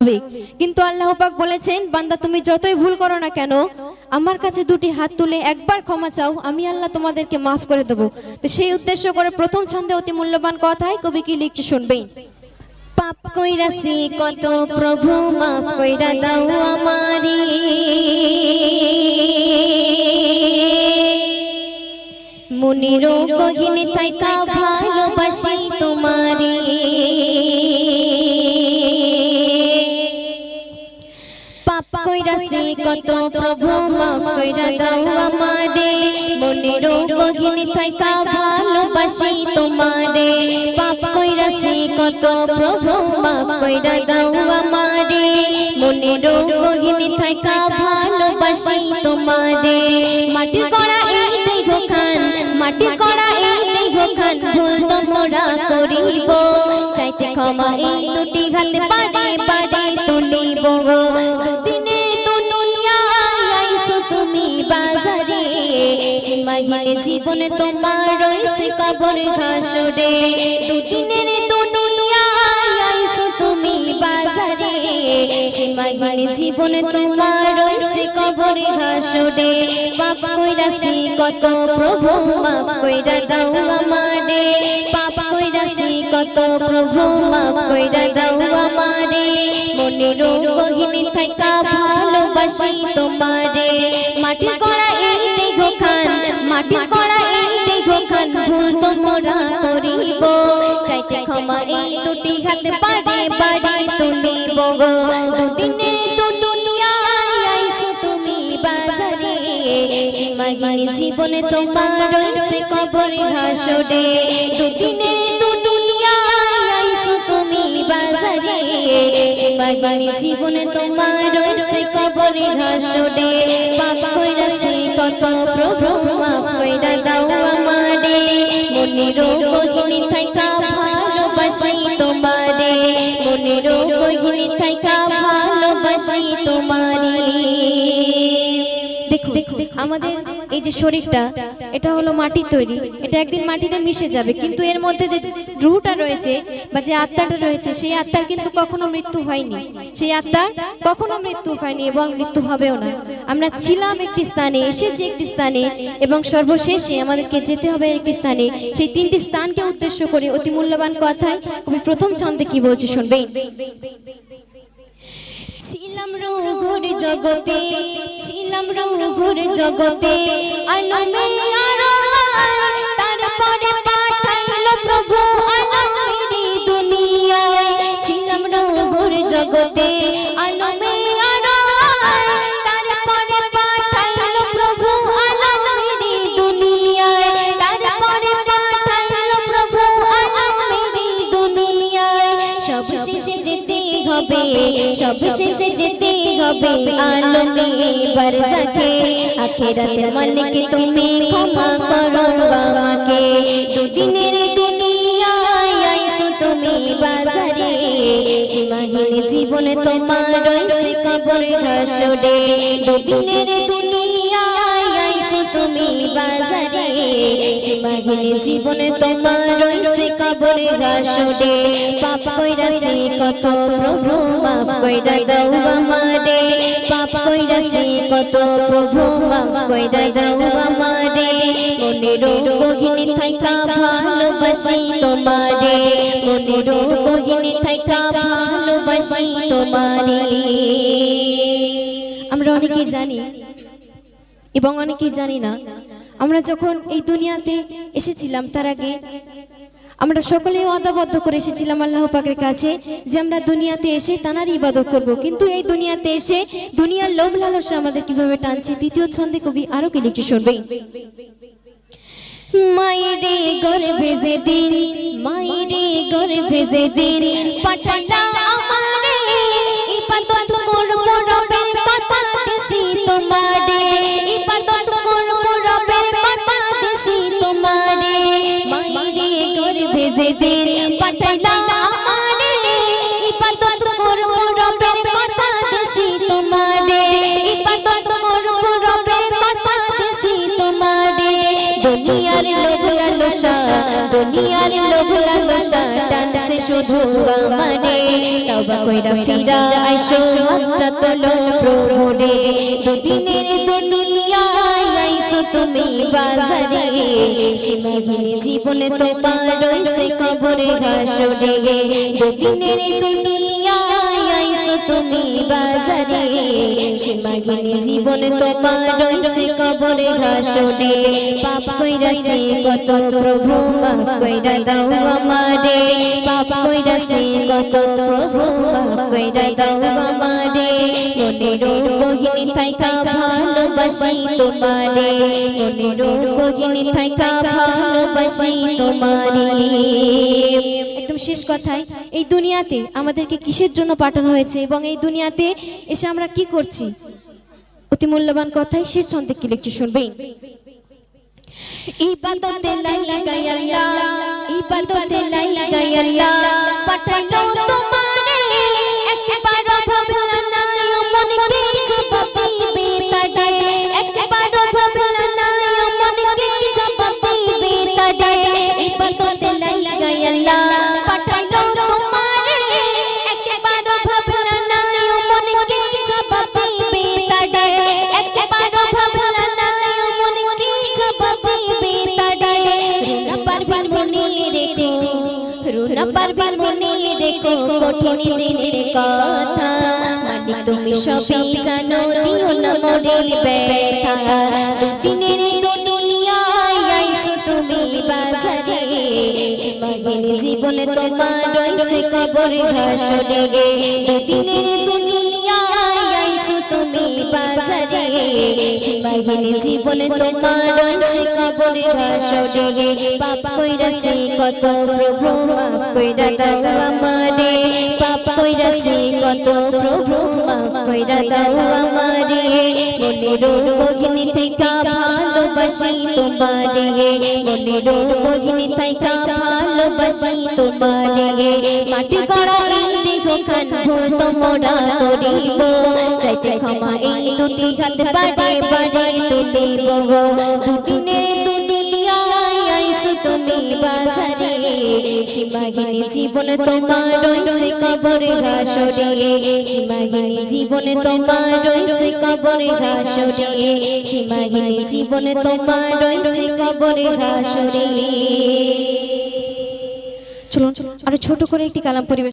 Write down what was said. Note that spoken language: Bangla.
স্বাভাবিক। কিন্তু আল্লাহ পাক বলেছেন, বান্দা তুমি যতই ভুল করো না কেন, আমার কাছে দুটি হাত তুলে একবার ক্ষমা চাও, আমি আল্লাহ তোমাদেরকে মাফ করে দেবো। তো সেই উদ্দেশ্য করে প্রথম ছন্দে অতি মূল্যবান কথাই কবি কি লিখছে শুনবেন? পাপ কইরাছি কত প্রভু, মাফ কইরা দাও আমারি। মুনিরও গহিনী থাইকা ভালোবাসি তোমারি। কত প্রভু মাফ কইরা দাও আমারে। মনের গহিনী থাইকা ভালোবাসি তোমারে। পাপ কইরাছি কত প্রভু মাফ কইরা দাও আমারে। মনের গহিনী থাইকা ভালোবাসি তোমারে। মাটির করা এই দেহ খান মাটির করা এই দেহ খান, ভুল তোমরা করিব। চাইতে ক্ষমা এই দুটি হাতে পারে পারে তুলিব গো। সীমাহীন জীবনে তোমার রয়েছে কবর ঘাসরে দুদিনের দুনিয়ায় তুমি বাজারে। সীমাহীন জীবনে তোমার রয়েছে কবর ঘাসরে পাপ কইরাছি কত প্রভু, মাফ কইরা দাও আমারে। পাপ কইরাছি কত প্রভু, মাফ কইরা দাও আমারে। মনের গহিনী থাকা ভালোবাসি তোমারে। মাটির করা এই দেহ খান মাটির করা এই দেহ খান ভুল তোমরা করিব। চাইতে ক্ষমা এই দুটি হাতে পারে পারে তুলিব গো। দুদিনের দুনিয়ায় আইসো তুমি বাজারে। সীমাহীন জীবনে তোমার রয়েছে কবরে হাসরে। দুদিনের দুনিয়ায় আইসো তুমি বাজারে। সীমাহীন জীবনে তোমার কবরে হাসরে পাপ কইরাছে কত প্রভু, মাফ কইরা দাও আমারে। মনের গহিনী থাইকা ভালোবাসি তোমারে। মনের গহিনী থাইকা আমাদের এই যে শরীরটা এটা হলো মাটির তৈরি। এটা একদিন মাটিতে মিশে যাবে। কিন্তু এর মধ্যে যে রুহটা রয়েছে বা যে আত্মাটা রয়েছে সেই আত্মার কিন্তু কখনো মৃত্যু হয়নি। সেই আত্মার কখনো মৃত্যু হয়নি এবং মৃত্যু হবেও না। আমরা ছিলাম একটি স্থানে এসেছি একটি স্থানে এবং সর্বশেষে আমাদেরকে যেতে হবে একটি স্থানে। সেই তিনটি স্থানকে উদ্দেশ্য করে অতি মূল্যবান কথায় কবি প্রথম ছন্দে কি বলছে শুনবেন? ছিলাম রঘুর জগতে ছিলাম রঘুর জগতে আলমে আরোয় সব শেষে যেতে হবে আলমে বারজাকে আখেরাতের মালিক তুমি ক্ষমা করো আমাকে। দুদিনের দুনিয়ায় আইসো তুমি বাজারে। সীমাহীন জীবন তোমার রয়েছে কবর দুদিনের জীবনে তোমার রয়েছে কবর হাসরে পাপ কইরাছে কত প্রভু, মাফ কইরা দাও আমারে। পাপ কইরাছে কত প্রভু, মাফ কইরা দাও আমারে। মনের গহিনী থাইকা ভালোবাসি তোমারে। মনের গহিনী থাইকা ভালোবাসি তোমারে। আমরা অনেকেই জানি এবং অনেকেই জানি না আমরা যখন এই দুনিয়াতে এসেছিলাম তার আগে, আমরা সকলেই অদাবদ্ধ করে এসেছিলাম আল্লাহ পাকের কাছে যে আমরা দুনিয়াতে এসে তানারই ইবাদত করব। কিন্তু এই দুনিয়াতে এসে দুনিয়ার লোভ লালসা আমাদের কীভাবে টানছে? দ্বিতীয় ছন্দে কবি আরও কি লিখছে শুনবে মায়েরে ঘরে ভেজে দিন মায়েরে ঘরে ভেজে দিন পাঠাইলা আমারে ঘরে ভেজে দিন পাঠাইলা আমারে ইবাদত করব রবের কথা দিছি তোমারে ইবাদত রবের কথা তোমারে দুনিয়ার লোভ দুনিয়ার লোভ শুধু আমারে তবা কইরা ফিরা আইসো হাতটা তোলো প্রভু রে বাজারে সীমাহীন জীবনে তোমার রইছে কবরে হাসরে। দুদিনের দুনিয়ায় আইসো তুমি বাজারে। সীমাহীন জীবন তোমার রইছে কবরে হাসরে। পাপ কইরাছে কত প্রভু, মাফ কইরা দাও আমারে। পাপ কইরাছে কত প্রভু, মাফ কইরা দাও আমারে। মনের গহিনী থাইকা ভালোবাসি তোমারে। মনের গহিনী থাইকা ভালোবাসি তোমারে। শেষ কথায়, এই দুনিয়াতে আমাদেরকে কিসের জন্য পাঠানো হয়েছে এবং এই দুনিয়াতে এসে আমরা কি করছি? অতি মূল্যবান কথাই শেষ কি লিখছি শুনবেন ইবাদতে লাগাই আল্লাহ, ইবাদতে লাগাই আল্লাহ, পাঠাইলো কঠিন দিনের কথা। মানে তুমি সবই জানো, দিও না মরিল ব্যথা। দুদিনের দুনিয়ায় আইসো তুমি বাজারে। সীমাহীন জীবনে তোমার কবর হাসরে দুদিনের জীবনে তোমার কবরে হাসরে পাপ কইরাছে কত প্রভু মাপ কইরা দাও আমারে। পাপ কইরাছে কত প্রভু মাপ কইরা দাও আমারে। মনের অগ্নি থেকে ভালোবাসি তোমারে মনের গগিনী থেকে ভালোবাসি তোমারে মাটি গড়া এই দেহ খান ভূত করিব। চাইতে ক্ষমা এই দুটি হাত বাড়ে বাড়ে তুলিব দুদিনের তুমি বাজারে তোমার কবরে হাসরে তোমার কবরে হাসরে তোমার কবরে হাসরে। চলুন, আরও ছোট করে একটি কালাম পরিবেশ